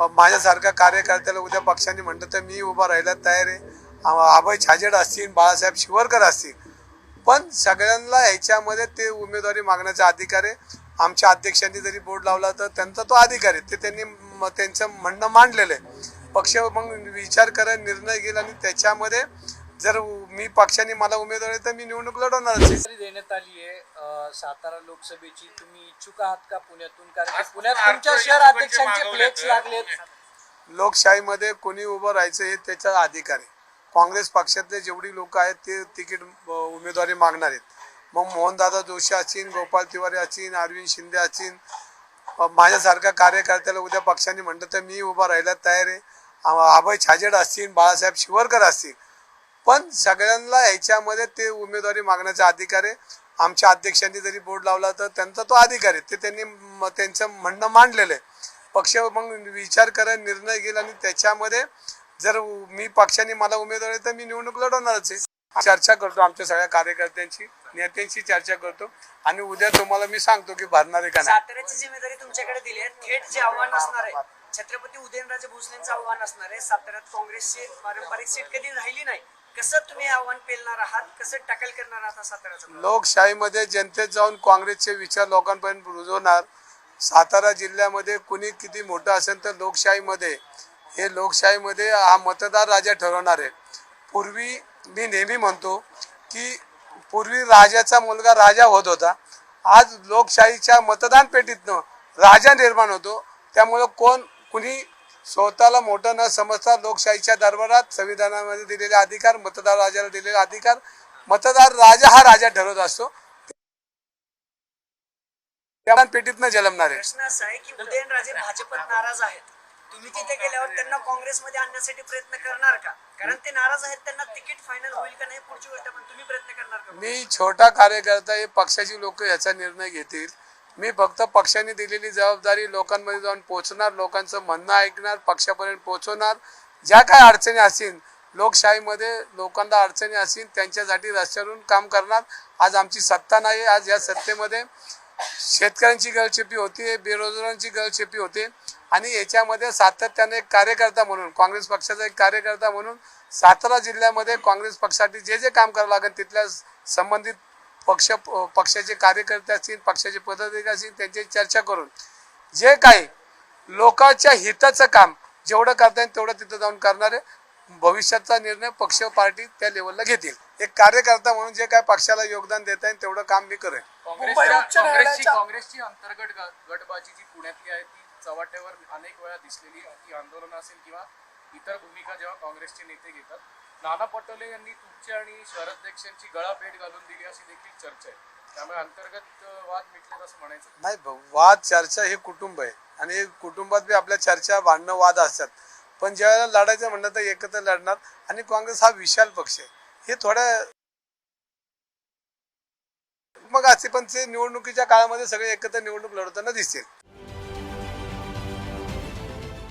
माझ्यासारख्या कार्यकर्त्याला उद्या पक्षाने म्हटलं तर मी उभा राहायला तयार आहे. अभय छाजेड असतील बाळासाहेब शिवरकर असतील. पण सगळ्यांना ह्याच्यामध्ये ते उमेदवारी मागण्याचा अधिकार आहे. आमच्या अध्यक्षांनी जरी बोर्ड लावला तर त्यांचा तो अधिकार आहे. ते त्यांनी म- त्यांचं म्हणणं मांडलेलं आहे. पक्ष मग विचार करा निर्णय घेईल आणि त्याच्यामध्ये जर मी पक्षाने मला उमेदवारी तर मी निवडणूक लढवणारच आहे. जबाबदारी देण्यात आली आहे. सातारा लोकसभेची तुम्ही इच्छुक आहात का पुण्यातून? कारण पुण्यात तुमच्या शहर अध्यक्षांचे फ्लेक्स लागलेत. लोकशाहीमध्ये कोणी उभं राहायचं हे त्याचा अधिकार आहे. काँग्रेस पक्षातले जेवढी लोक आहेत ते तिकीट उमेदवारी मागणार आहेत. मग मोहनदादा जोशी असतील गोपाल तिवारी असतील अरविंद शिंदे असतील अ, माझ्यासारखा कार्यकर्त्याला उद्या पक्षाने म्हटलं तर मी उभा राहायला तयार आहे. अभय छाजेड असतील बाळासाहेब शिवरकर असतील पण सगळ्यांना ह्याच्यामध्ये ते उमेदवारी मागण्याचा अधिकार आहे. आमच्या अध्यक्षांनी जरी बोर्ड लावला तर त्यांचा तो अधिकार आहे. ते त्यांनी त्यांचं म्हणणं मांडलेलं आहे. पक्ष मग विचार करा निर्णय घेईल आणि त्याच्यामध्ये जर मी पक्षाने मला उमेदवारी तर मी निवडणूक लढवणारच आहे. चर्चा करतो आमच्या सगळ्या कार्यकर्त्यांची नेत्यांशी चर्चा करतो आणि उद्या तुम्हाला मी सांगतो की भरणार आहे का नाही. साताऱ्याची जिम्मेदारी तुमच्याकडे दिली आहे. थेट जे आव्हान असणार आहे छत्रपती उदयनराजे भोसलेंचं आव्हान असणार आहे. साताऱ्यात काँग्रेसची पारंपरिक सीट कधी राहिली नाही कसं तुम्ही आव्हान पेलणार आहात? कसं टॅकल करणार आहात साताऱ्याचं लोकशाहीमध्ये जनतेत जाऊन काँग्रेसचे विचार लोकांपर्यंत रुजवणार. सातारा जिल्ह्यामध्ये कुणी किती मोठं असेल तर लोकशाहीमध्ये. हे लोकशाहीमध्ये हा मतदार राजा ठरवणार आहे. पूर्वी मी नेहमी म्हणतो की पूर्वी राजाचा मुलगा राजा होत होता. आज लोकशाहीच्या मतदान पेटीतनं राजा निर्माण होतो. त्यामुळं कोण कुणी स्वतःला मोठं न समजता लोकशाहीच्या दरबारात संविधानामध्ये दिलेले अधिकार मतदार राजाला दिलेले अधिकार. मतदार राजा हा राजा ठरवत असतो. त्या पेटीतनं जन्मणार. आहे प्रश्न असा आहे की उदयनराजे भाजपत नाराज आहेत. तुम्ही तिथे गेल्यावर त्यांना काँग्रेसमध्ये आणण्यासाठी प्रयत्न करणार का? कारण ते नाराज आहेत त्यांना तिकीट फायनल होईल का नाही पुढची गोष्ट पण तुम्ही प्रयत्न करणार का? मी छोटा कार्यकर्ता हे पक्षाची लोक याचा निर्णय घेतील. मी फक्त पक्षाने दिलेली जबाबदारी लोकांमध्ये जाऊन पोहोचणार लोकांचं म्हणणं ऐकणार पक्षापर्यंत पोहोचवणार. ज्या काय अडचणी असतील लोकशाहीमध्ये लोकांना अडचणी असतील त्यांच्यासाठी रस्त्यावरून काम करणार. आज आमची सत्ता नाही आज या सत्तेमध्ये शेतकऱ्यांची गळचेपी होती बेरोजगारांची गळचेपी होते. आणि याच्यामध्ये सातत्याने एक कार्यकर्ता म्हणून काँग्रेस पक्षाचा एक कार्यकर्ता म्हणून सातारा जिल्ह्यामध्ये काँग्रेस पक्षासाठी जे जे काम करावं लागेल तिथल्या संबंधित पक्ष पक्षाचे कार्यकर्ते असतील पक्षाचे पदाधिकारी असतील त्यांची चर्चा करून जे काही लोकांच्या हिताचं काम जेवढं करता येईल तेवढं तिथं जाऊन करणार आहे. भविष्याचा निर्णय पक्ष पार्टी त्या लेवलला घेतील. एक कार्यकर्ता म्हणून जे काय पक्षाला योगदान देता येईल तेवढं काम मी करेन. काँग्रेसची काँग्रेसची अंतर्गत गटबाजी जी पुण्यातली आहे ती चव्हाट्यावर अनेक वेळा दिसलेली आहे. ती आंदोलन असेल किंवा इतर भूमिका जेव्हा काँग्रेसचे नेते घेतात नाना पटोले यांनी तुमची आणि शहराध्यक्षांची गळाभेट घालून दिली अशी देखील चर्चा आहे. त्यामुळे अंतर्गत वाद मिटलेत असं म्हणायचं नाही वाद चर्चा हे कुटुंब आहे. आणि कुटुंबात बी आपल्या चर्चा भांडणं वाद असतात. पण ज्यावेळेला लढायचं म्हणलं तर एकत्र लढणार. आणि काँग्रेस हा विशाल पक्ष आहे. हे थोड्या मग असे पण ते निवडणुकीच्या काळामध्ये सगळे एकत्र निवडणूक लढवताना दिसतील